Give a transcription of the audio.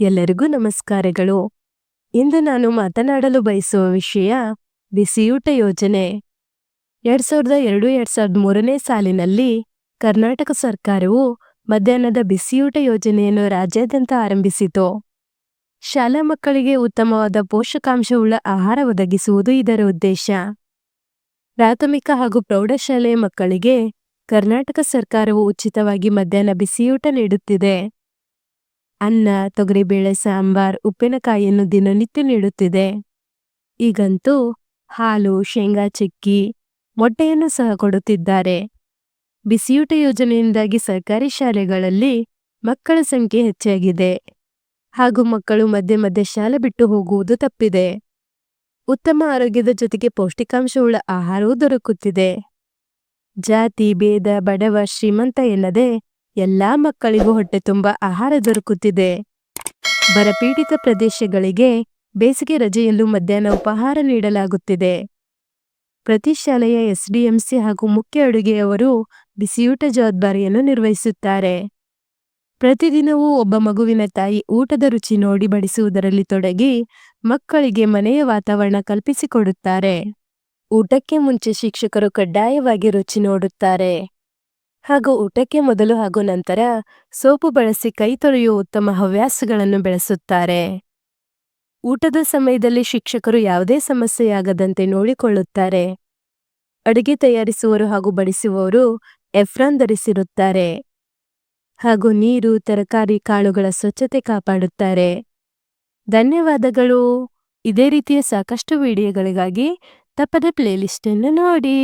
ಎಲ್ಲರಿಗೂ ನಮಸ್ಕಾರಗಳು. ಇಂದು ನಾನು ಮಾತನಾಡಲು ಬಯಸುವ ವಿಷಯ ಬಿಸಿಯೂಟ ಯೋಜನೆ. ಎರಡ್ ಸಾವಿರದ ಎರಡು, ಎರಡ್ ಸಾವಿರದ ಮೂರನೇ ಸಾಲಿನಲ್ಲಿ ಕರ್ನಾಟಕ ಸರ್ಕಾರವು ಮಧ್ಯಾಹ್ನದ ಬಿಸಿಯೂಟ ಯೋಜನೆಯನ್ನು ರಾಜ್ಯಾದ್ಯಂತ ಆರಂಭಿಸಿತು. ಶಾಲಾ ಮಕ್ಕಳಿಗೆ ಉತ್ತಮವಾದ ಪೋಷಕಾಂಶವುಳ್ಳ ಆಹಾರ ಒದಗಿಸುವುದು ಇದರ ಉದ್ದೇಶ. ಪ್ರಾಥಮಿಕ ಹಾಗೂ ಪ್ರೌಢಶಾಲೆಯ ಮಕ್ಕಳಿಗೆ ಕರ್ನಾಟಕ ಸರ್ಕಾರವು ಉಚಿತವಾಗಿ ಮಧ್ಯಾಹ್ನ ಬಿಸಿಯೂಟ ನೀಡುತ್ತಿದೆ. ಅನ್ನ ತೊಗರಿಬೇಳೆ ಸಾಂಬಾರ್, ಉಪ್ಪಿನಕಾಯಿಯನ್ನು ದಿನನಿತ್ಯ ನೀಡುತ್ತಿದೆ. ಈಗಂತೂ ಹಾಲು, ಶೇಂಗಾ, ಚಿಕ್ಕಿ, ಮೊಟ್ಟೆಯನ್ನು ಸಹ ಕೊಡುತ್ತಿದ್ದಾರೆ. ಬಿಸಿಯೂಟ ಯೋಜನೆಯಿಂದಾಗಿ ಸರ್ಕಾರಿ ಶಾಲೆಗಳಲ್ಲಿ ಮಕ್ಕಳ ಸಂಖ್ಯೆ ಹೆಚ್ಚಾಗಿದೆ. ಹಾಗೂ ಮಕ್ಕಳು ಮಧ್ಯೆ ಮಧ್ಯೆ ಶಾಲೆ ಬಿಟ್ಟು ಹೋಗುವುದು ತಪ್ಪಿದೆ. ಉತ್ತಮ ಆರೋಗ್ಯದ ಜೊತೆಗೆ ಪೌಷ್ಟಿಕಾಂಶವುಳ್ಳ ಆಹಾರವೂ ದೊರಕುತ್ತಿದೆ. ಜಾತಿ, ಭೇದ, ಬಡವ, ಶ್ರೀಮಂತ ಎನ್ನದೆ ಎಲ್ಲಾ ಮಕ್ಕಳಿಗೂ ಹೊಟ್ಟೆ ತುಂಬ ಆಹಾರ ದೊರಕುತ್ತಿದೆ. ಬರಪೀಡಿತ ಪ್ರದೇಶಗಳಿಗೆ ಬೇಸಿಗೆ ರಜೆಯಲ್ಲೂ ಮಧ್ಯಾಹ್ನ ಉಪಹಾರ ನೀಡಲಾಗುತ್ತಿದೆ. ಪ್ರತಿ ಶಾಲೆಯ ಎಸ್ಡಿಎಂಸಿ ಹಾಗೂ ಮುಖ್ಯ ಅಡುಗೆಯವರು ಬಿಸಿಯೂಟ ಜವಾಬ್ದಾರಿಯನ್ನು ನಿರ್ವಹಿಸುತ್ತಾರೆ. ಪ್ರತಿದಿನವೂ ಒಬ್ಬ ಮಗುವಿನ ತಾಯಿ ಊಟದ ರುಚಿ ನೋಡಿ ಬಡಿಸುವುದರಲ್ಲಿ ತೊಡಗಿ ಮಕ್ಕಳಿಗೆ ಮನೆಯ ವಾತಾವರಣ ಕಲ್ಪಿಸಿಕೊಡುತ್ತಾರೆ. ಊಟಕ್ಕೆ ಮುಂಚೆ ಶಿಕ್ಷಕರು ಕಡ್ಡಾಯವಾಗಿ ರುಚಿ ನೋಡುತ್ತಾರೆ. ಹಾಗೂ ಊಟಕ್ಕೆ ಮೊದಲು ಹಾಗೂ ನಂತರ ಸೋಪು ಬಳಸಿ ಕೈ ತೊಳೆಯುವ ಉತ್ತಮ ಹವ್ಯಾಸಗಳನ್ನು ಬೆಳೆಸುತ್ತಾರೆ. ಊಟದ ಸಮಯದಲ್ಲಿ ಶಿಕ್ಷಕರು ಯಾವುದೇ ಸಮಸ್ಯೆಯಾಗದಂತೆ ನೋಡಿಕೊಳ್ಳುತ್ತಾರೆ. ಅಡುಗೆ ತಯಾರಿಸುವರು ಹಾಗೂ ಬಡಿಸುವವರು ಎಫ್ರಾನ್ ಧರಿಸಿರುತ್ತಾರೆ. ಹಾಗೂ ನೀರು, ತರಕಾರಿ, ಕಾಳುಗಳ ಸ್ವಚ್ಛತೆ ಕಾಪಾಡುತ್ತಾರೆ. ಧನ್ಯವಾದಗಳು. ಇದೇ ರೀತಿಯ ಸಾಕಷ್ಟು ವಿಡಿಯೋಗಳಿಗಾಗಿ ತಪ್ಪದ ಪ್ಲೇಲಿಸ್ಟನ್ನು ನೋಡಿ.